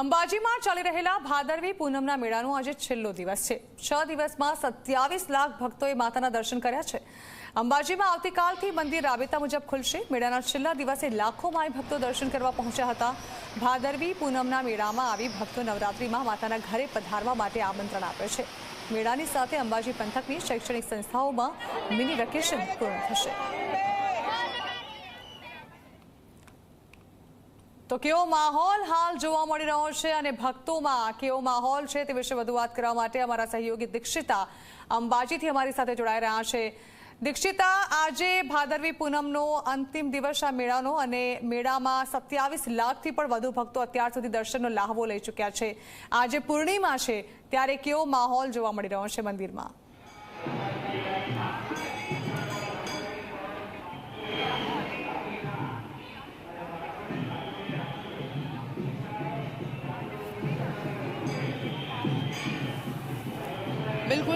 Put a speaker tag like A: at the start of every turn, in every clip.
A: અંબાજીમાં ચાલી રહેલા ભાદરવી પૂનમના મેળાનો આજે છેલ્લો દિવસ છે. છ દિવસમાં સત્યાવીસ લાખ ભક્તોએ માતાના દર્શન કર્યા છે. અંબાજીમાં આવતીકાલથી મંદિર રાબેતા મુજબ ખુલશે. મેળાના છેલ્લા દિવસે લાખો માય ભક્તો દર્શન કરવા પહોંચ્યા હતા. ભાદરવી પૂનમના મેળામાં આવી ભક્તો નવરાત્રિમાં માતાના ઘરે પધારવા માટે આમંત્રણ આપે છે. મેળાની સાથે અંબાજી પંથકની શૈક્ષણિક સંસ્થાઓમાં મિની વેકેશન પૂર્ણ થશે. તો કેવો માહોલ હાલ જોવા મળી રહ્યો છે અને ભક્તોમાં કેવો માહોલ છે તે વિશે વધુ વાત કરવા માટે અમારા સહયોગી દીક્ષિતા અંબાજીથી અમારી સાથે જોડાઈ રહ્યા છે. દીક્ષિતા, આજે ભાદરવી પૂનમનો અંતિમ દિવસ આ મેળાનો અને મેળામાં સત્યાવીસ લાખથી પણ વધુ ભક્તો અત્યાર સુધી દર્શનનો લાહવો લઈ ચૂક્યા છે. આજે પૂર્ણિમા છે, ત્યારે કેવો માહોલ જોવા મળી રહ્યો છે મંદિરમાં?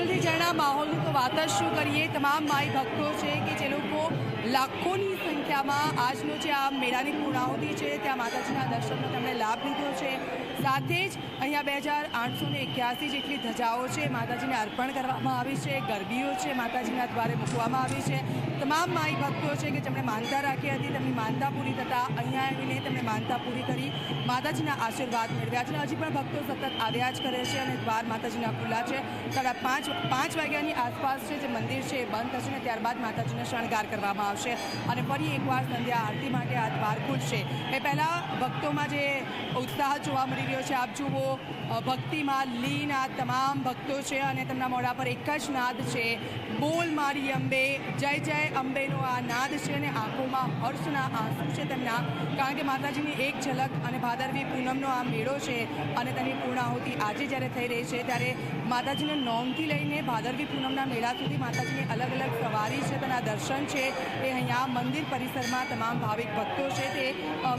B: જણા માહોલની તો વાત જ શું કરીએ, તમામ માઈ ભક્તો છે કે જે લોકો લાખોની સંખ્યામાં આજનો જે આ મેળાની પૂર્ણાહુતિ છે, ત્યાં માતાજીના દર્શનનો તેમણે લાભ લીધો છે. સાથે જ અહીંયા બે હજાર આઠસો ને એક્યાસી જેટલી ધજાઓ છે માતાજીને અર્પણ કરવામાં આવી છે, ગરબીઓ છે માતાજીના દ્વારે મૂકવામાં આવી છે. તમામ માઈ ભક્તો છે કે જેમણે માનતા રાખી હતી, તેમની માનતા પૂરી થતાં અહીંયા આવીને તેમણે માનતા પૂરી કરી, માતાજીના આશીર્વાદ મેળવ્યા છે. અને હજી પણ ભક્તો સતત આવ્યા જ કરે છે અને દ્વાર માતાજીના ખુલ્લા છે. સાડા પાંચ પાંચ વાગ્યાની આસપાસ છે જે મંદિર છે એ બંધ થશે ને ત્યારબાદ માતાજીને શણગાર કરવામાં આવશે. અને ફરી એકવાર સંધ્યા આરતી માટે આ દ્વાર ખુલશે. એ પહેલાં ભક્તોમાં જે ઉત્સાહ જોવા મળી રહ્યો છે. આપ જુઓ ભક્તિમાં લીન આ તમામ ભક્તો છે અને તેમના મોઢા પર એક જ નાદ છે. બોલ મારી અંબે, જય જય અંબેનો આ નાદ છે અને આંખોમાં હર્ષના આંસુ છે તેમના. કારણ કે માતાજીની એક ઝલક અને ભાદરવી પૂનમનો આ મેળો છે અને તેની પૂર્ણાહુતિ આજે જ્યારે થઈ રહી છે ત્યારે માતાજીને નોમથી લઈને ભાદરવી પૂનમના મેળા સુધી માતાજીની અલગ અલગ સવારી છે, તેના દર્શન છે. એ અહીંયા મંદિર પરિસરમાં તમામ ભાવિક ભક્તો છે તે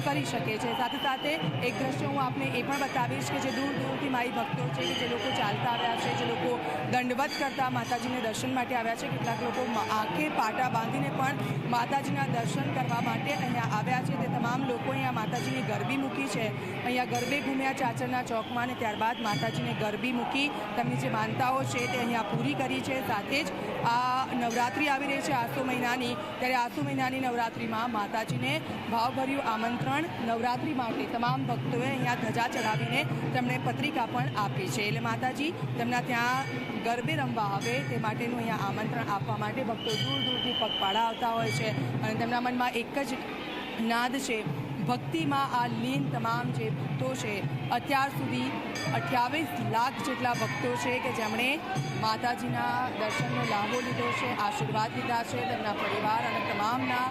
B: કરી શકે છે. સાથે સાથે એક દ્રશ્ય હું આપને એ પણ બતાવીશ કે જે દૂર દૂરથી મારી ભક્તો છે કે જે લોકો ચાલતા આવ્યા છે, જે લોકો દંડવત કરતા માતાજીને દર્શન માટે આવ્યા છે, કેટલાક લોકો આંખે પાટા બાંધીને પણ માતાજીના દર્શન કરવા માટે અહીંયા આવ્યા છે. તે તમામ લોકો અહીંયા માતાજીની ગરબી મૂકી છે. અહીંયા ગરબે ઘૂમ્યા ચાચરના ચોકમાં અને ત્યારબાદ માતાજીને ગરબી મૂકી તેમની જે માનતાઓ છે તે અહીંયા પૂરી કરી છે. સાથે જ આ નવરાત્રિ આવી રહી છે આસો મહિનાની. ત્યારે આસો મહિનાની નવરાત્રિમાં માતાજીને ભાવભર્યું આમંત્રણ નવરાત્રિ માટે તમામ ભક્તોએ અહીંયા ધજા ચડાવીને તેમણે પત્રિકા પણ આપી છે. એટલે માતાજી, તેમના ત્યાં ગરબે રમવા આવે તે માટેનું અહીંયા આમંત્રણ આપવા માટે ભક્તો દૂર દૂરથી પગપાળા આવતા હોય છે અને તેમના મનમાં એક જ નાદ છે ભક્તિમાં આ લીન તમામ જે ભક્તો છે, અત્યાર સુધી અઠ્યાવીસ લાખ જેટલા ભક્તો છે કે જેમણે માતાજીના દર્શનનો લાભો લીધો છે, આશીર્વાદ લીધા છે, તેમના પરિવાર અને તમામના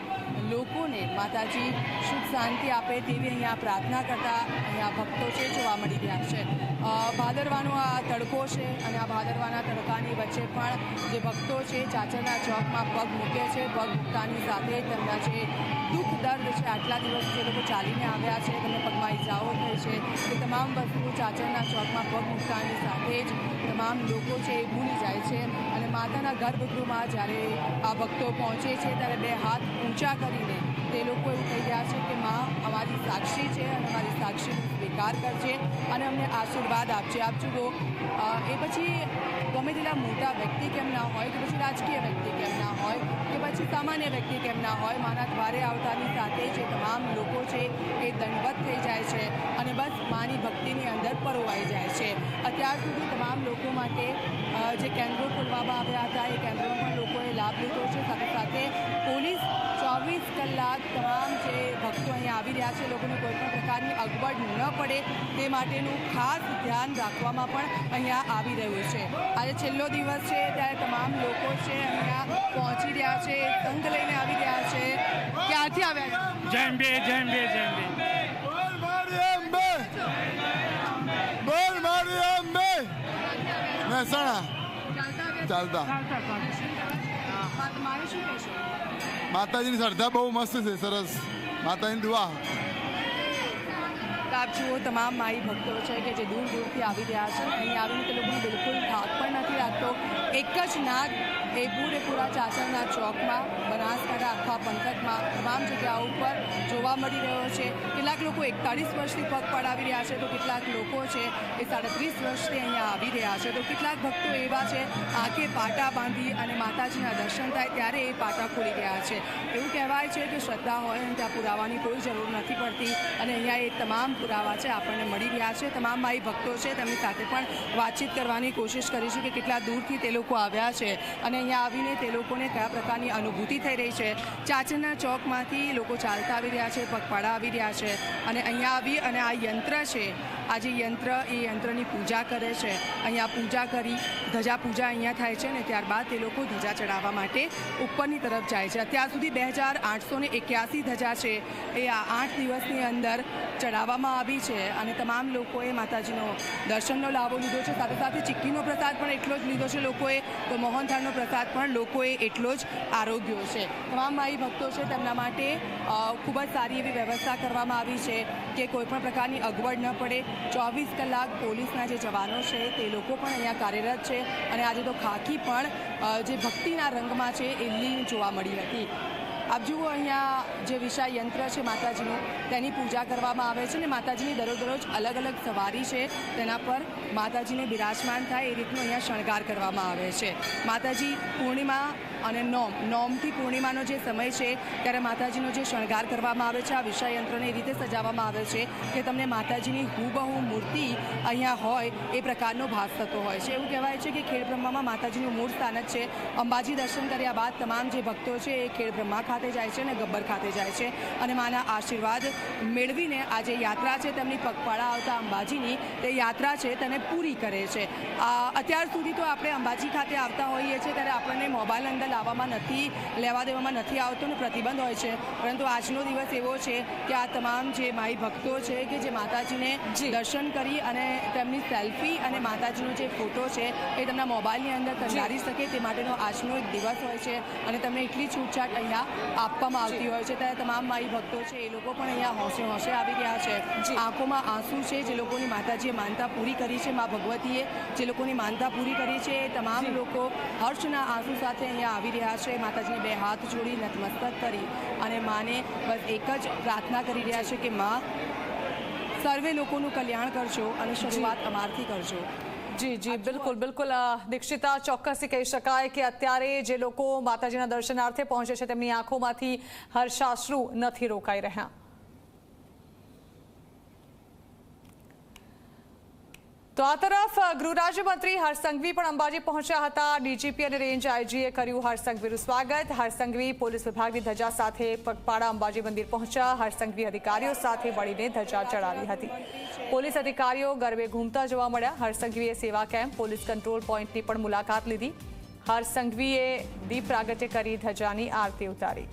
B: લોકોને માતાજી સુખ શાંતિ આપે તેવી અહીંયા પ્રાર્થના કરતા અહીંયા ભક્તો છે, જોવા મળી રહ્યા છે. ભાદરવાનો આ તડકો છે અને આ ભાદરવાના તડકાની વચ્ચે પણ જે ભક્તો છે, ચાચરના ચોકમાં પગ મૂકે છે, પગ મૂકતાની સાથે તેમના જે દુઃખ દર્દ છે, આટલા દિવસ જે લોકો ચાલીને આવ્યા છે તેમને પગમાં ઈજાઓ થઈ છે એ તમામ વસ્તુઓ ચાચરના ચોકમાં પગ મૂકતાની સાથે જ તમામ લોકો છે એ ભૂલી જાય છે. અને માતાના ગર્ભગૃહમાં જ્યારે આ ભક્તો પહોંચે છે, ત્યારે બે હાથ ઊંચા કરીને તે લોકો એવું કહી રહ્યા છે કે, માં, અમારી સાક્ષી છે અને અમારી સાક્ષીનો સ્વીકાર કરજે અને અમને આશીર્વાદ આપજે. આપ જુઓ એ પછી ગમે તેટલા મોટા વ્યક્તિ કેમ ના હોય, કે પછી રાજકીય વ્યક્તિ કેમ ના હોય, કે પછી સામાન્ય વ્યક્તિ કેમ ના હોય માના દ્વારે આવતાની સાથે જે તમામ લોકો છે એ દંડવત થઈ જાય છે અને બસ માની ભક્તિની અંદર પરોવાઈ જાય છે. અત્યાર સુધી તમામ લોકો માટે જે કેન્દ્રો ખોલવામાં આવ્યા હતા, એ કેન્દ્રોમાં લોકોએ લાભ લીધો છે. સાથે સાથે પોલીસ ચોવીસ કલાક તમામ જે આવી રહ્યા છે લોકોને કોઈ પણ પ્રકારની અગવડ ન પડે તે માટેનું ખાસ ધ્યાન રાખવામાં પણ અહીંયા આવી રહ્યું છે. આજે છેલ્લો દિવસ છે ત્યારે તમામ લોકો છે અહીંયા પહોંચી રહ્યા છે સંઘ લઈને આવી રહ્યા છે. ક્યાંથી આવ્યા જેમ
C: બે જેમ બે જેમ બે અંબે.
D: બોલ મારી અંબે. બોલ મારી મહેસાણા.
B: ચાલતા.
D: માતાજીની શ્રદ્ધા બહુ મસ્ત છે સરસ. માતાજીની દુઆ
B: તો આપ જુઓ તમામ માઈ ભક્તો છે કે જે દૂર દૂરથી આવી રહ્યા છે. અહીં આવીને તે લોકોને બિલકુલ થાક પણ નથી લાગતો. એક જ નાદ એ પૂરેપૂરા ચાચરના ચોકમાં, બનાસકાંઠા આખા પંથકમાં, તમામ જગ્યાઓ ઉપર જોવા મળી રહ્યો છે. કેટલાક લોકો એકતાળીસ વર્ષથી પગ પડાવી રહ્યા છે તો કેટલાક લોકો છે એ સાડત્રીસ વર્ષથી અહીંયા આવી રહ્યા છે. તો કેટલાક ભક્તો એવા છે, આંખે પાટા બાંધી અને માતાજીના દર્શન થાય ત્યારે એ પાટા ખોલી રહ્યા છે. એવું કહેવાય છે કે શ્રદ્ધા હોય અને ત્યાં પુરાવાની કોઈ જરૂર નથી પડતી અને અહીંયા એ તમામ પુરાવા છે, આપણને મળી રહ્યા છે. તમામ ભાઈ ભક્તો છે, તેમની સાથે પણ વાતચીત કરવાની કોશિશ કરીશું કે કેટલા દૂરથી તે લોકો આવ્યા છે અને અહીંયા આવીને તે લોકોને કયા પ્રકારની અનુભૂતિ થઈ રહી છે. ચાચરના ચોકમાંથી લોકો ચાલતા આવી રહ્યા છે, પગપાળા આવી રહ્યા છે અને અહીંયા આવી અને આ યંત્ર છે આ જે યંત્ર, એ યંત્રની પૂજા કરે છે. અહીંયા પૂજા કરી, ધજા પૂજા અહીંયા થાય છે ને ત્યારબાદ તે લોકો ધજા ચડાવવા માટે ઉપરની તરફ જાય છે. અત્યાર સુધી બે હજાર આઠસો ને એક્યાસી ધજા છે. એ આ આઠ દિવસની અંદર ચડાવવામાં આવી છે અને તમામ લોકોએ માતાજીનો દર્શનનો લાભો લીધો છે. સાથે સાથે ચીક્કીનો પ્રસાદ પણ એટલો જ લીધો છે લોકોએ. તો મોહનથાળનો પ્રસાદ પણ લોકોએ એટલો જ આરોગ્યો છે. તમામ માઈ ભક્તો છે તેમના માટે ખૂબ જ સારી એવી વ્યવસ્થા કરવામાં આવી છે. કે કોઈપણ પ્રકારની અગવડ ન પડે. ચોવીસ કલાક પોલીસના જે જવાનો છે, તે લોકો પણ અહીંયા કાર્યરત છે અને આજે તો ખાખી પણ જે ભક્તિના રંગમાં છે એ લીન જોવા મળી હતી. આપ જુઓ અહીંયા જે વિષા યંત્ર છે માતાજીનું, તેની પૂજા કરવામાં આવે છે અને માતાજીની દરરોજ દરરોજ અલગ અલગ સવારી છે, તેના પર માતાજીને બિરાજમાન થાય એ રીતનો અહીંયા શણગાર કરવામાં આવે છે. માતાજી પૂર્ણિમા અને નોમ, નોમથી પૂર્ણિમાનો જે સમય છે, ત્યારે માતાજીનો જે શણગાર કરવામાં આવે છે, આ વિષય યંત્રને એ રીતે સજાવવામાં આવે છે કે તમને માતાજીની હુબહુ મૂર્તિ અહીંયા હોય એ પ્રકારનો ભાસ થતો હોય છે. એવું કહેવાય છે કે ખેડ બ્રહ્મામાં માતાજીનું મૂળ સ્થાન જ છે. અંબાજી દર્શન કર્યા બાદ તમામ જે ભક્તો છે એ ખેડ બ્રહ્મા ખાતે જાય છે અને ગબ્બર ખાતે જાય છે અને માના આશીર્વાદ મેળવીને આ જે યાત્રા છે, તેમની પગપાળા આવતા અંબાજીની. તે યાત્રા છે, તેને પૂરી કરે છે. અત્યાર સુધી તો આપણે અંબાજી ખાતે આવતા હોઈએ છીએ ત્યારે આપણને મોબાઈલ અંદર લાવવામાં નથી લેવા દેવામાં નથી આવતો ને પ્રતિબંધ હોય છે. પરંતુ આજનો દિવસ એવો છે કે આ તમામ જે માઈ ભક્તો છે કે જે માતાજીને દર્શન કરી અને તેમની સેલ્ફી અને માતાજીનો જે ફોટો છે એ તેમના મોબાઈલની અંદર કંડારી શકે તે માટેનો આજનો એક દિવસ હોય છે અને તમને એટલી છૂટછાટ અહીંયા આપવામાં આવતી હોય છે. ત્યારે તમામ માઈ ભક્તો છે એ લોકો પણ અહીંયા હોંશે હોંશે આવી રહ્યા છે. આંખોમાં આંસુ છે જે લોકોની માતાજીએ માનતા પૂરી કરી છે મા ભગવતીએ. જે લોકોની માનતા પૂરી કરી છે એ તમામ લોકો હર્ષના આંસુ સાથે અહીંયા આવી રહ્યા છે. માતાજીને બે હાથ જોડી નતમસ્તક કરી અને માને બસ એક જ પ્રાર્થના કરી રહ્યા છે કે મા સર્વે લોકોનું કલ્યાણ કરજો અને શરૂઆત અમારથી કરજો.
A: જી જી બિલકુલ બિલકુલ દીક્ષિતા ચોક્કસથી કહી શકાય કે અત્યારે જે લોકો માતાજીના દર્શનાર્થે પહોંચે છે તેમની આંખોમાંથી હર્ષાશ્રુ નથી રોકાઈ રહ્યા. તો આ તરફ ગૃહ રાજ્યમંત્રી હરસંઘવી પણ અંબાજી પહોંચ્યા હતા. ડીજીપી અને રેન્જ આઈજીએ કર્યું હરસંઘવીનું સ્વાગત. હરસંઘવી પોલીસ વિભાગની ધજા સાથે પગપાળા અંબાજી મંદિર પહોંચ્યા. હરસંઘવી અધિકારીઓ સાથે મળીને ધજા ચડાવી હતી. પોલીસ અધિકારીઓ ગરબે ઘૂમતા જોવા મળ્યા. હરસંઘવીએ સેવા કેમ્પ, પોલીસ કંટ્રોલ પોઈન્ટની પણ મુલાકાત લીધી. હરસંઘવીએ સંઘવીએ દીપ પ્રાગટ્ય કરી ધજાની આરતી ઉતારી.